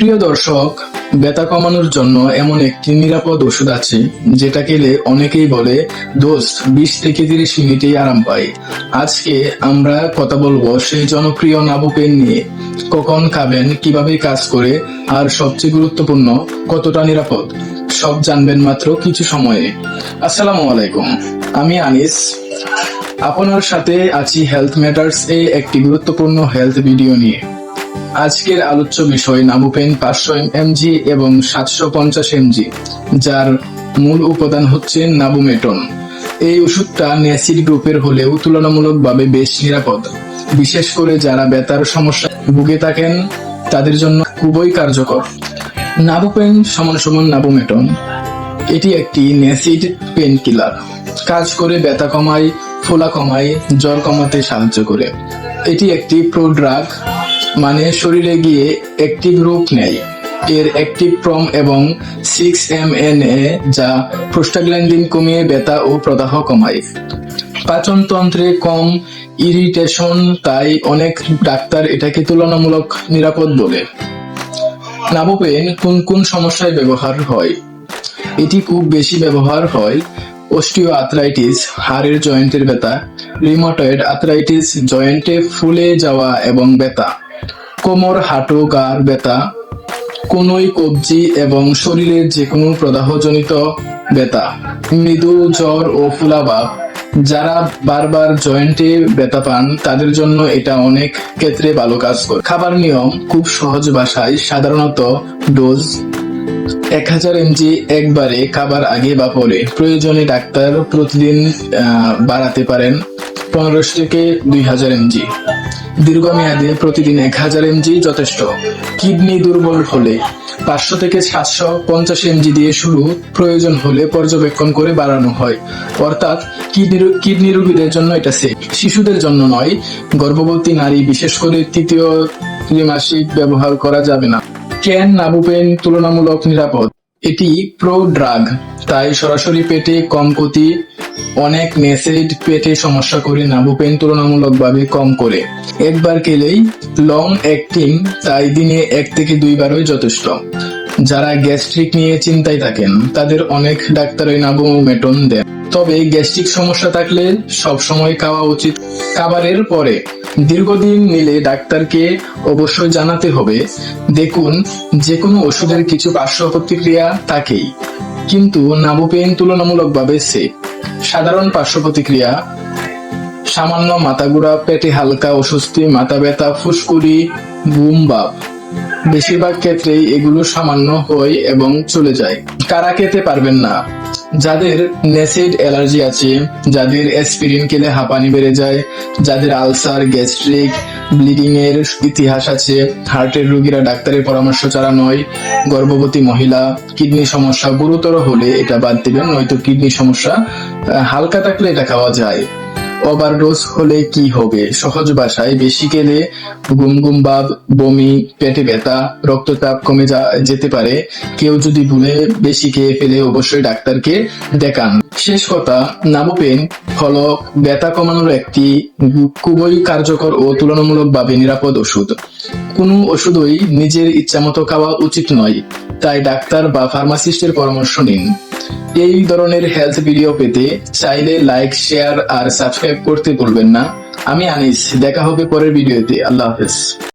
প্রিয় দর্শক, ব্যথা কমানোর জন্য এমন একটি নিরাপদ ওষুধ আছে, যেটা খেলে অনেকেই বলে দোস্ত বিশ থেকে তিরিশ মিনিটেই আরাম পায়। আজকে আমরা কথা বলব সেই জনপ্রিয় নাবুপেন নিয়ে। কখন খাবেন, কীভাবে কাজ করে, আর সবচেয়ে গুরুত্বপূর্ণ, কতটা নিরাপদ? সব জানবেন মাত্র কিছু সময়ে। আসসালামু আলাইকুম। আমি আনিস। আপনার সাথে আছি হেলথ ম্যাটার্স এ একটি গুরুত্বপূর্ণ হেলথ ভিডিও নিয়ে। আজকের আলোচ্য বিষয় নাবুপেন পাঁচশো এমজি এবং সাতশো পঞ্চাশ এমজি, যার মূল উপাদান হচ্ছে নাবুমেটন। এই ওষুধটা ন্যাসিড গ্রুপের হলেও তুলনামূলকভাবে বেশ নিরাপদ। বিশেষ করে যারা বেতার সমস্যা ভুগে থাকেন, তাদের জন্য খুবই কার্যকর। নাবুপেন সমান সমান নাবুমেটন, এটি একটি ন্যাসিড পেন কিলার। কাজ করে ব্যথা কমায়, ফোলা কমায়, জ্বর কমাতে সাহায্য করে। এটি একটি প্রোড্রাগ মানে শরীরে গিয়ে অ্যাক্টিভ রূপ নেয়। এর অ্যাক্টিভ প্রম এবং সিক্স এম এন এ যা প্রোস্টাগ্ল্যান্ডিন কমিয়ে ব্যথা ও প্রদাহ কমায়। পাচনতন্ত্রে কম ইরিটেশন, তাই অনেক ডাক্তার এটাকে তুলনামূলক নিরাপদ বলে। নাবোপেন কোন কোন সমস্যায় ব্যবহার হয়? এটি খুব বেশি ব্যবহার হয় অস্টিও আর্থ্রাইটিস হাড়ের জয়েন্টের ব্যথা রিমোটয়েড আর্থ্রাইটিস, জয়েন্টে ফুলে যাওয়া এবং ব্যথা। কোমর, হাঁটু গার ব্যথা, কোনোই কবজি এবং শরীরের যে কোনো প্রদাহজনিত ব্যথা, মৃদু জ্বর ও ফুলাভাব। যারা বারবার জয়েন্টে ব্যথা পান, তাদের জন্য এটা অনেক ক্ষেত্রে ভালো কাজ করে। খাবার নিয়ম খুব সহজ ভাষায়, সাধারণত ডোজ এক হাজার এমজি একবারে খাবার আগে বা পরে। প্রয়োজনে ডাক্তার প্রতিদিন বাড়াতে পারেন। পনেরোশো থেকে দুই হাজার এমজি। দীর্ঘমেয়াদে প্রতিদিন এক হাজার এমজি যথেষ্ট। কিডনি দুর্বল হলে পাঁচশো থেকে সাতশো পঞ্চাশ এমজি দিয়ে শুরু প্রয়োজন হলে পর্যবেক্ষণ করে বাড়ানো হয়। অর্থাৎ কিডনি কিডনি রোগীদের জন্য এটা সেফ শিশুদের জন্য নয়, গর্ভবতী নারী, বিশেষ করে তৃতীয় ত্রিমাসিক ব্যবহার করা যাবে না। ক্যান নাবুপেন তুলনামূলক নিরাপদ? এটি প্রো ড্রাগ তাই সরাসরি পেটে কম ক্ষতি, অনেক মেসেজ পেটে সমস্যা করে নাবুপেন তুলনামূলকভাবে কম করে। একবার খেলেই লং অ্যাক্টিং, তাই দিনে এক থেকে দুইবারই যথেষ্ট। যারা গ্যাস্ট্রিক নিয়ে চিন্তায় থাকেন, তাদের অনেক ডাক্তারই নাবুমেটন দেন। তবে গ্যাস্ট্রিক সমস্যা থাকলে সব সময় খাওয়া উচিত। খাবারের পরে দীর্ঘদিন নিলে ডাক্তারকে অবশ্যই জানাতে হবে। দেখুন যে কোনো ওষুধের কিছু পার্শ্ব প্রতিক্রিয়া থাকেই কিন্তু নাবুপেন তুলনামূলকভাবে সেফ সাধারণ পার্শ্ব প্রতিক্রিয়া সামান্য মাথা ঘোরা পেটে হালকা অস্বস্তি, মাথা ব্যথা, ফুসকুড়ি বুম বাপ বেশিরভাগ ক্ষেত্রেই এগুলো সামান্য হয় এবং চলে যায়। কারা খেতে পারবেন না? যাদের নেসেড অ্যালার্জি আছে, যাদের অ্যাসপিরিন খেলে হাঁপানি বেড়ে যায়, যাদের আলসার, গ্যাস্ট্রিক ব্লিডিং এর ইতিহাস আছে হার্টের রোগীরা ডাক্তারের পরামর্শ ছাড়া নয়, গর্ভবতী মহিলা কিডনি সমস্যা গুরুতর হলে এটা বাদ দিবেন, নয়তো কিডনি সমস্যা হালকা থাকলে এটা খাওয়া যায়। ওভারডোজ হলে কি হবে? সহজ ভাষায়, বেশি খেলে গুম গুম ভাব, বমি, পেটে ব্যথা, রক্তচাপ কমে যা যেতে পারে। কেউ যদি ভুলে বেশি খেয়ে ফেলে, অবশ্যই ডাক্তারকে দেখান। শেষ কথা নাবোপেন হলো ব্যথা কমানোর একটি খুবই কার্যকর ও তুলনামূলকভাবে নিরাপদ ওষুধ। কোনো ওষুধই নিজের ইচ্ছামতো খাওয়া উচিত নয়, তাই ডাক্তার বা ফার্মাসিস্টের পরামর্শ নিন। এই ধরনের হেলথ ভিডিও পেতে চাইলে লাইক, শেয়ার আর সাবস্ক্রাইব করতে ভুলবেন না। আমি আনিস, দেখা হবে পরের ভিডিওতে। আল্লাহ হাফেজ।